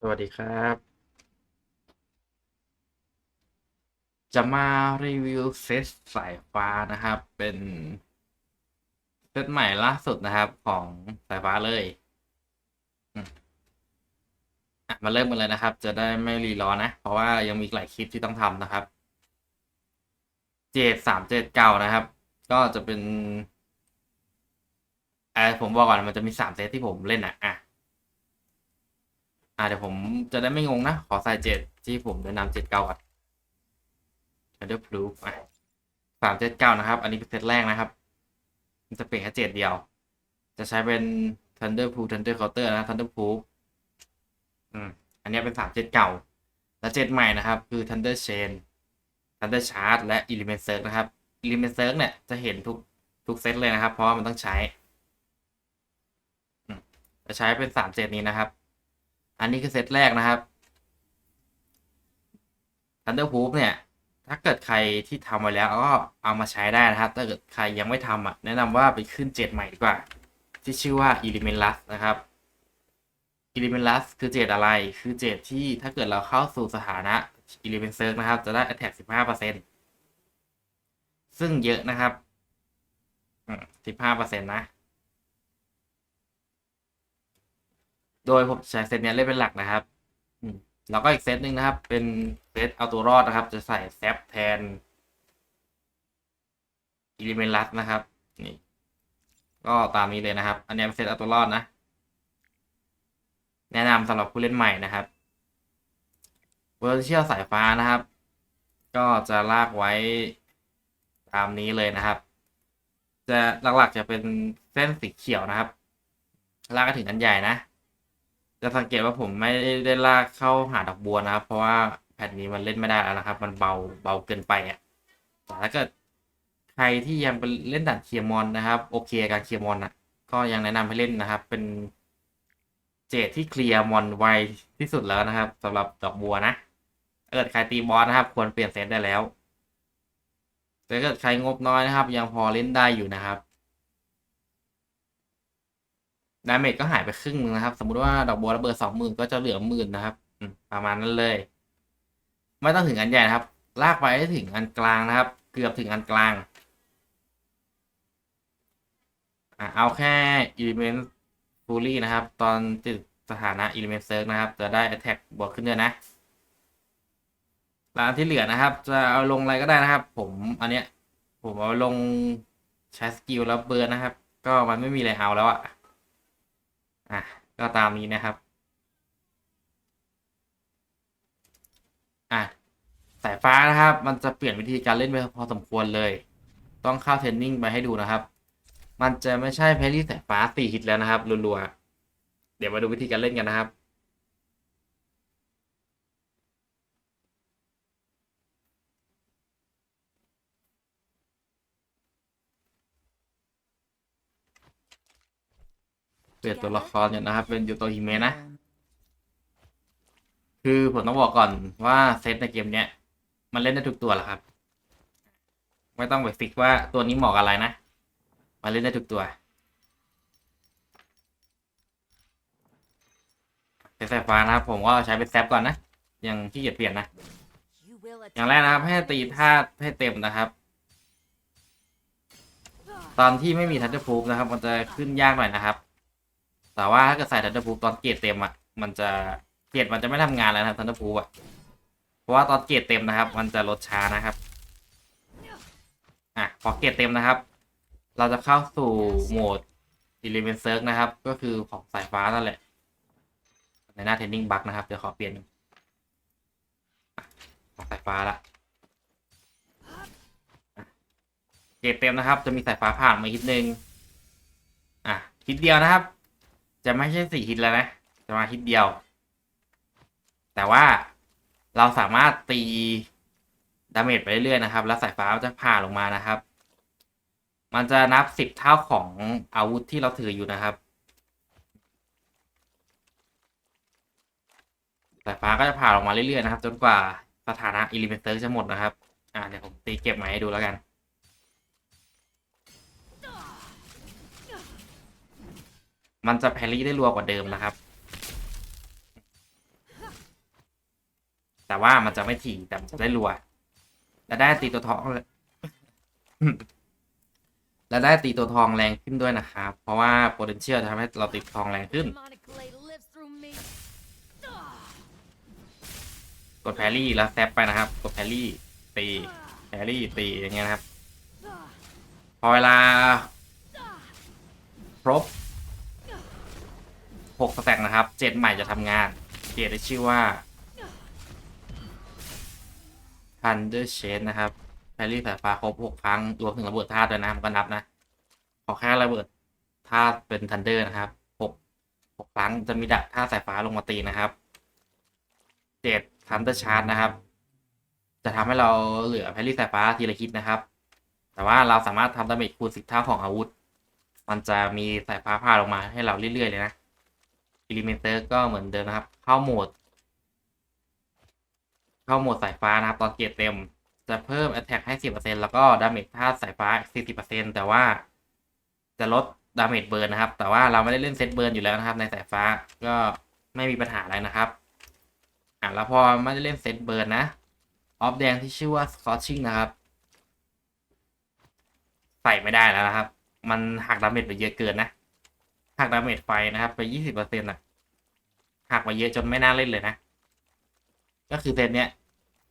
สวัสดีครับ จะมารีวิวเซตสายฟ้านะครับ เป็นเซตใหม่ล่าสุดนะครับของสายฟ้าเลยมาเริ่มกันเลยนะครับ จะได้ไม่รีรอนะ เพราะว่ายังมีหลายคลิปที่ต้องทำนะครับ เจ็ดสามเจ็ดเก้านะครับ ก็จะเป็นออผมบอกก่อนมันจะมีสามเซตที่ผมเล่นอะอะ อ่าเดี๋ยวผมจะได้ไม่งงนะ ขอใส่เจ็ดที่ผมแนะนำเจ็ดเก้าก่อน Shadow Proof อะสามเจ็ดเก้านะครับ อันนี้เป็นเซตแรกนะครับ มันจะเปลี่ยนแค่เจ็ดเดียว จะใช้เป็น Thunder Proof Thunder Counter นะ Thunder Proof อืม อันนี้เป็นสามเจ็ดเก่า และเจ็ดใหม่นะครับ คือ Thunder Chain Thunder Charge และ Element Surge นะครับ Element Surge เนี่ยจะเห็นทุกทุกเซตเลยนะครับ เพราะว่ามันต้องใช้ จะใช้เป็นสามเจ็ดนี้นะครับ อันนี้คือเซตแรกนะครับ Thunderproof เนี่ย ถ้าเกิดใครที่ทำไว้แล้วก็เอามาใช้ได้นะครับ ถ้าเกิดใครยังไม่ทำอะ แนะนำว่าไปขึ้นเจ็ดใหม่ดีกว่า ที่ชื่อว่า Element Lust นะครับ Element Lust คือเจ็ดอะไร คือเจ็ดที่ถ้าเกิดเราเข้าสู่สถานะ Element Surge นะครับ จะได้ Attack 15%ซึ่งเยอะนะครับอืม15%นะ โดยผมใช้เซตเนี้ยเล่นเป็นหลักนะครับแล้วก็อีกเซตหนึ่งนะครับ เป็นเซตเอาตัวรอดนะครับ จะใส่แซปแทนอิลิเมนลัสนะครับนี่ก็ตามนี้เลยนะครับ อันนี้เป็นเซตเอาตัวรอดนะ แนะนำสำหรับผู้เล่นใหม่นะครับเวอร์เชียลสายฟ้านะครับ ก็จะลากไว้ตามนี้เลยนะครับ จะหลักๆจะเป็นเส้นสีเขียวนะครับ ลากก็ถึงอันใหญ่นะ จะสังเกตว่าผมไม่ได้ลากเข้าหาดอกบัวนะครับ เพราะว่าแผ่นนี้มันเล่นไม่ได้แล้วนะครับ มันเบาเบาเกินไปอะแต่ถ้าเกิดใครที่ยังเป็นเล่นด่านเคลียร์มอนนะครับ โอเคกับการเคลียร์มอนอะ ก็ยังแนะนำให้เล่นนะครับ เป็นเจดที่เคลียร์มอนไวที่สุดแล้วนะครับสำหรับดอกบัวนะถ้าเกิดใครตีบอสนะครับ ควรเปลี่ยนเซตได้แล้วแต่ถ้าเกิดใครงบน้อยนะครับ ยังพอเล่นได้อยู่นะครับ ดาเมจก็หายไปครึ่งนึงนะครับ สมมุติว่าดอกบัวระเบิดสองหมื่นก็จะเหลือหมื่นนะครับประมาณนั้นเลย ไม่ต้องถึงอันใหญ่นะครับ ลากไปให้ถึงอันกลางนะครับ เกือบถึงอันกลางอะเอาแค่ Element Fully นะครับ ตอนติดสถานะ Element Surge นะครับ จะได้ Attack บวกขึ้นด้วยนะแล้วอันที่เหลือนะครับ จะเอาลงอะไรก็ได้นะครับ ผมอันเนี้ยผมเอาลงใช้สกิลแล้วเบิร์นนะครับ ก็มันไม่มีอะไรเอาแล้วอะ อะก็ตามนี้นะครับ อะสายฟ้านะครับ มันจะเปลี่ยนวิธีการเล่นไปพอสมควรเลย ต้องเข้าเทรนนิ่งไปให้ดูนะครับ มันจะไม่ใช่แพรี่สายฟ้าสี่ฮิตแล้วนะครับรัวๆเดี๋ยวมาดูวิธีการเล่นกันนะครับ เปลี่ยนตัวละครเนี่ยนะครับ เป็นยูโตฮิเมะนะ คือผมต้องบอกก่อนว่าเซตในเกมเนี้ย มันเล่นได้ทุกตัวแหละครับ ไม่ต้องไปฟิกว่าตัวนี้เหมาะกับอะไรนะ มันเล่นได้ทุกตัวเป็นสายฟ้านะครับ ผมก็ใช้เป็นแซปก่อนนะ ยังขี้เกียจเปลี่ยนนะ อย่างแรกนะครับ ให้ตีธาตุให้เต็มนะครับตอนที่ไม่มีทันเดอร์พูฟนะครับ มันจะขึ้นยากหน่อยนะครับ แต่ว่าถ้าเกิดใส่ทันเดอร์พูตอนเกรดเต็มอะมันจะเกรดมันจะไม่ทำงานแล้วนะครับทันเดอร์พูอะเพราะว่าตอนเกรดเต็มนะครับ มันจะลดช้านะครับอะพอเกรดเต็มนะครับ เราจะเข้าสู่โหมด Element Search นะครับ ก็คือของสายฟ้านั่นแหละ ในหน้า Training Bug นะครับ เดี๋ยวขอเปลี่ยนของสายฟ้าละเกรดเต็มนะครับ จะมีสายฟ้าผ่านมาฮิตหนึ่งอะฮิตเดียวนะครับ จะไม่ใช่สี่ฮิตแล้วนะ จะมาฮิตเดียว แต่ว่าเราสามารถตีดาเมจไปเรื่อยๆนะครับ แล้วสายฟ้าจะผ่าลงมานะครับ มันจะนับสิบเท่าของอาวุธที่เราถืออยู่นะครับ สายฟ้าก็จะผ่าลงมาเรื่อยๆนะครับ จนกว่าสถานะอิลิเมนเตอร์จะหมดนะครับ อ่าเดี๋ยวผมตีเก็บมาให้ดูแล้วกัน มันจะแพรี่ได้รัวกว่าเดิมนะครับ แต่ว่ามันจะไม่ถี่แต่มันจะได้รัว และได้ตีตัวทองและได้ตีตัวทองแรงขึ้นด้วยนะครับ เพราะว่า potential จะทำให้เราตีทองแรงขึ้น กดแพรี่แล้วแซปไปนะครับ กดแพรี่ตีแพรี่ตีอย่างเงี้ยนะครับ พอเวลาครบ หกสแต็กนะครับ เจ็ดใหม่จะทำงานเจ็ดได้ชื่อว่า Thunder Shade นะครับแพรี่สายฟ้าครบหกครั้ง รวมถึงระเบิดธาตุด้วยนะมันก็นับนะ ขอแค่ระเบิดธาตุเป็น Thunder นะครับหกหกครั้งจะมีดักธาตุสายฟ้าลงมาตีนะครับเจ็ด Thunder Charge นะครับ จะทำให้เราเหลือแพรี่สายฟ้าทีละฮิตนะครับ แต่ว่าเราสามารถทำดาเมจคูณสิบเท่าของอาวุธ มันจะมีสายฟ้าผ่าลงมาให้เราเรื่อยๆเลยนะ อิลิเมเตอร์ก็เหมือนเดิมนะครับ เข้าโหมด เข้าโหมดสายฟ้านะครับ ตอนเกียร์เต็ม จะเพิ่ม Attack ให้ 10%แล้วก็ดาเมจธาตุสายฟ้า 40%แต่ว่าจะลดดาเมจเบิร์นนะครับ แต่ว่าเราไม่ได้เล่นเซตเบิร์นอยู่แล้วนะครับ ในสายฟ้าก็ไม่มีปัญหาอะไรนะครับ อะแล้วพอไม่ได้เล่นเซตเบิร์นนะออฟแดงที่ชื่อว่า Scorching นะครับ ใส่ไม่ได้แล้วนะครับ มันหักดาเมจไปเยอะเกินนะ หักดาเมจไฟนะครับไปยี่สิบเปอร์เซ็นต์ะหักมาเยอะจนไม่น่าเล่นเลยนะ ก็คือเซตเนี้ย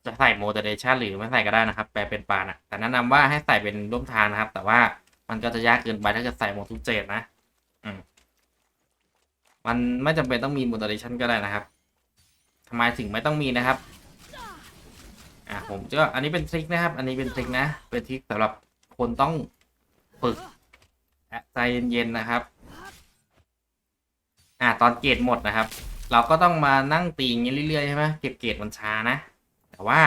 จะใส่โมเดเลชันหรือไม่ใส่ก็ได้นะครับ แปลเป็นปานอะแต่แนะนำว่าให้ใส่เป็นร่วมทางนะครับ แต่ว่ามันก็จะยากเกินไปถ้าเกิดใส่โหมดทุกเจตนะอืมมันไม่จำเป็นต้องมีโมเดเลชันก็ได้นะครับทำไมถึงไม่ต้องมีนะครับอ่าผมก็อันนี้เป็นทริคนะครับ อันนี้เป็นทริคนะ เป็นทริคสำหรับคนต้องฝึกใจเย็นๆนะครับ อ่าตอนเกรดหมดนะครับ เราก็ต้องมานั่งตีอย่างนี้เรื่อยๆใช่ไหมเก็บเกรดมันช้านะ แต่ว่า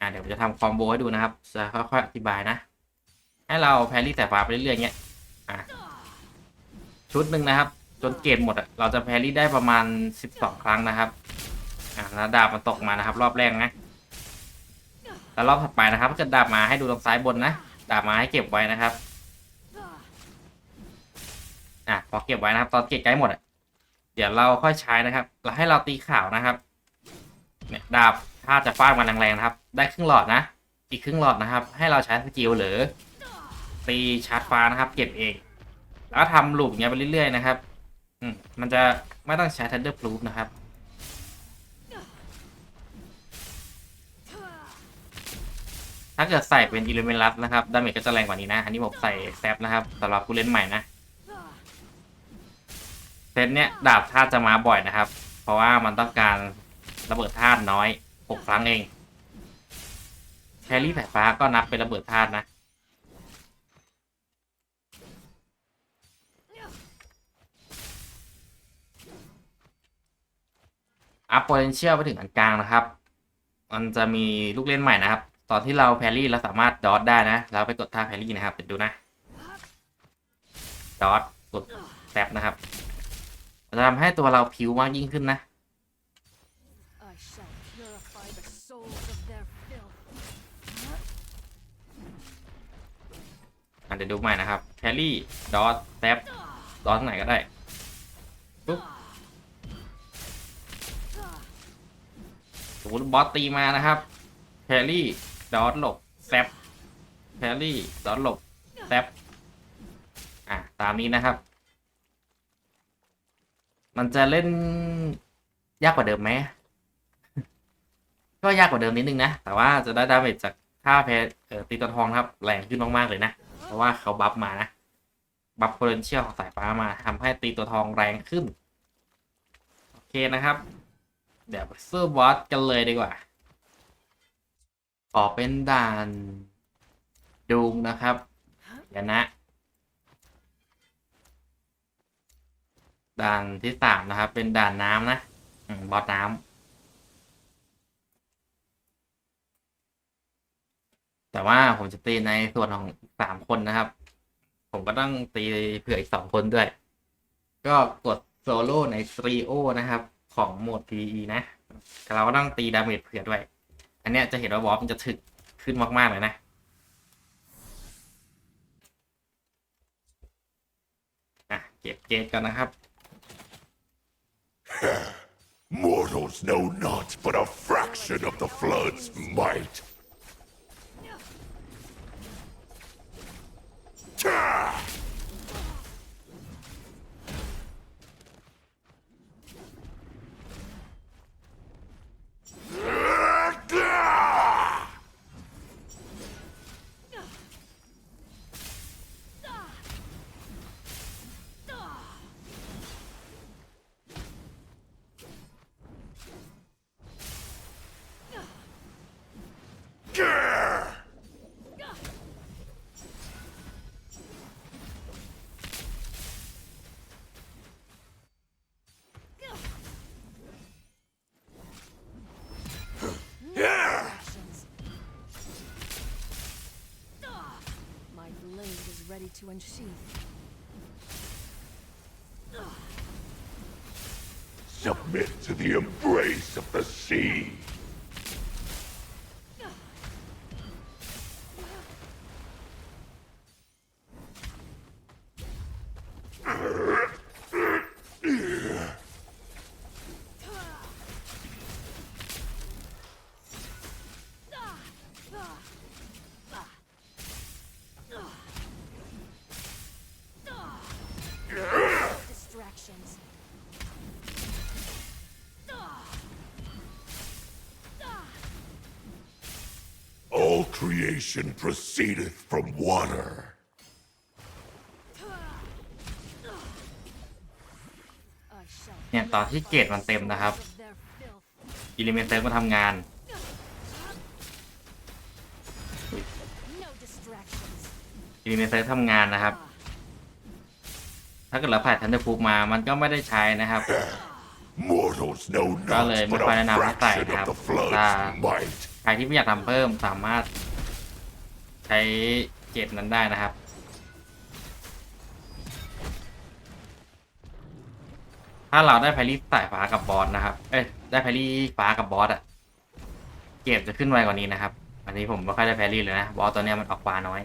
อ่าเดี๋ยวผมจะทำคอมโบให้ดูนะครับ จะค่อยๆอธิบายนะ ให้เราแพรรี่สายฟ้าไปเรื่อยๆเงี้ยอ่าชุดหนึ่งนะครับ จนเกรดหมดอะเราจะแพรี่ได้ประมาณสิบสองครั้งนะครับอ่าแล้วดาบมันตกมานะครับ รอบแรกนะแล้วรอบถัดไปนะครับถ้าเกิดดาบมาให้ดูตรงซ้ายบนนะดาบมาให้เก็บไว้นะครับ อะพอเก็บไว้นะครับ ตอนเก็บใกล้หมดอะเดี๋ยวเราค่อยใช้นะครับเราให้เราตีข่าวนะครับ เนี่ยดาบถ้าจะฟาดมันแรงๆนะครับ ได้ครึ่งหลอดนะ อีกครึ่งหลอดนะครับ ให้เราใช้สกิลหรือ ตีชาร์จฟ้านะครับ เก็บเอง แล้วก็ทำลูปอย่างเงี้ยไปเรื่อยๆนะครับ อืมมันจะไม่ต้องใช้ Thunder Proof นะครับถ้าเกิดใส่เป็นอิเลเมนลัสนะครับ ดาเมจก็จะแรงกว่านี้นะ อันนี้ผมใส่แซปนะครับสำหรับผู้เล่นใหม่นะ ซตเนี้ยดาบธาตุจะมาบ่อยนะครับ เพราะว่ามันต้องการระเบิดธาตุน้อยหกครั้งเองแครี่สายฟ้าก็นับเป็นระเบิดธาตุนะ อัพ potential ไปถึงอันกลางนะครับ มันจะมีลูกเล่นใหม่นะครับ ตอนที่เราแพรรี่เราสามารถดอทได้นะแล้วไปกดท่าแพรรี่นะครับเดี๋ยวดูนะ ดอทกดแท็บนะครับ จะทำให้ตัวเราผิวมากยิ่งขึ้นนะอะเดี๋ยวดูใหม่นะครับแพรรี่ดอทแท็บดอทไหนก็ได้ปุ๊บสมมติบอสตีมานะครับแพรรี่ดอทหลบแซปแพรรี่ดอทหลบแซปอะตามนี้นะครับ มันจะเล่นยากกว่าเดิมไหมก็ยากกว่าเดิมนิดนึงนะ แต่ว่าจะได้ดาเมจจากท่าแพรตีตัวทองครับ แรงขึ้นมากๆเลยนะ เพราะว่าเขาบัฟมานะ บัฟ potential ของสายฟ้ามาทำให้ตีตัวทองแรงขึ้น โอเคนะครับ เดี๋ยวไปสู้บอสกันเลยดีกว่า ขอเป็นด่านดูมนะครับเดี๋ยวนะ ด่านที่สามนะครับ เป็นด่านน้ำนะบอสน้ำแต่ว่าผมจะตีในส่วนของสามคนนะครับ ผมก็ต้องตีเผื่ออีกสองคนด้วย ก็กดโซโล่ในสตรีโอนะครับ ของโหมด PE นะแต่เราก็ต้องตีดาเมจเผื่อด้วย อันเนี้ยจะเห็นว่าบอสมันจะถึกขึ้นมากๆเลยนะอะเก็บเกจกันนะครับ Mortals know not but a fraction of the flood's might. Ready to unsheath. Submit to the embrace of the sea. Creation proceedeth from water. I shall เนี่ยตอนที่เกรดมันเต็มนะครับ of their filth. อิเลเมนเซิร์ฟมาทำงาน No distractions. อิเลเมนเซิร์ฟทำงานนะครับ ถ้าเกิดเราผ่านทันเดอร์ฟูมา มันก็ไม่ได้ใช้นะครับ Mortals know ก็เลย not ไม่ but ค่อย a แนะนำให้ใส่ fraction นะครับ of the flood's ถ้า might. ใครที่ไม่อยากทำเพิ่มสามารถ ใช้เกรดนั้นได้นะครับ ถ้าเราได้แพรี่สายฟ้ากับบอสนะครับ เอ้ยได้แพรี่ฟ้ากับบอสอะเกรดจะขึ้นไวกว่านี้นะครับ อันนี้ผมไม่ค่อยได้แพรรี่เลยนะ บอสตัวเนี้ยมันออกฟ้าน้อย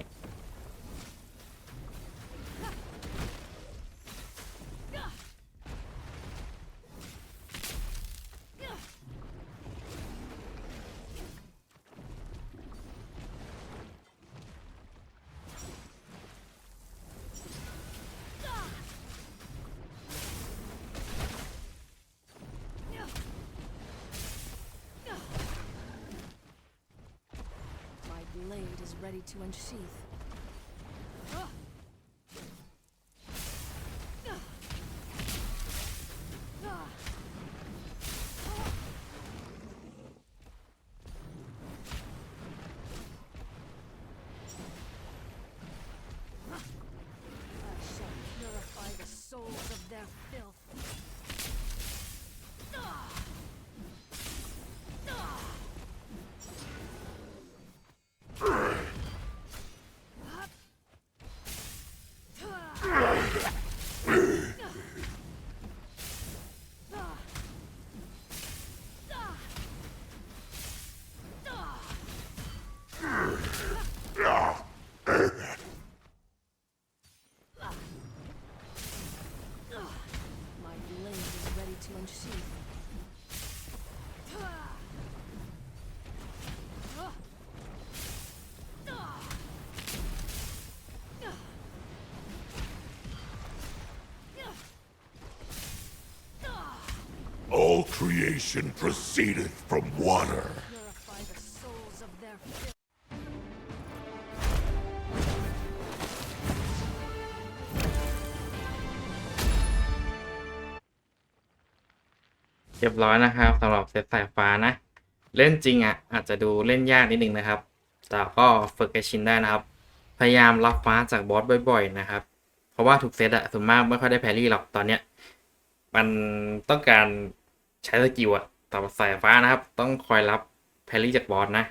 ready to unsheath. All creation proceedeth from water. รียบร้อยนะครับสำหรับเซตสายฟ้านะ เล่นจริงอะอาจจะดูเล่นยากนิดนึงนะครับ แต่ก็ฝึกให้ชินได้นะครับ พยายามรับฟ้าจากบอสบ่อยๆนะครับ เพราะว่าทุกเซตอะส่วนมากไม่ค่อยได้แพรี่หรอกตอนเนี้ยมันต้องการใช้สกิลอะแต่สายฟ้านะครับ ต้องคอยรับแพรี่จากบอสนะ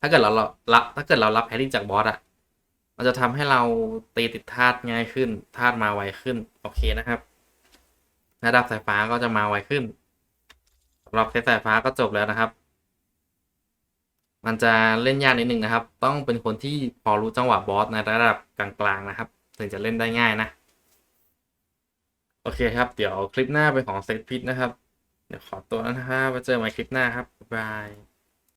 ถ้าเกิดเรารับถ้าเกิดเรารับแพรี่จากบอสอะมันจะทำให้เราตีติดธาตุง่ายขึ้นธาตุมาไวขึ้นโอเคนะครับ ระดับสายฟ้าก็จะมาไวขึ้นสำหรับเซตสายฟ้าก็จบแล้วนะครับ มันจะเล่นยากนิดนึงนะครับ ต้องเป็นคนที่พอรู้จังหวะบอสในระดับกลางๆนะครับ ถึงจะเล่นได้ง่ายนะ โอเคครับ เดี๋ยวคลิปหน้าเป็นของเซตพิษนะครับ เดี๋ยวขอตัวนะครับไว้เจอกันใหม่คลิปหน้าครับบ๊ายบาย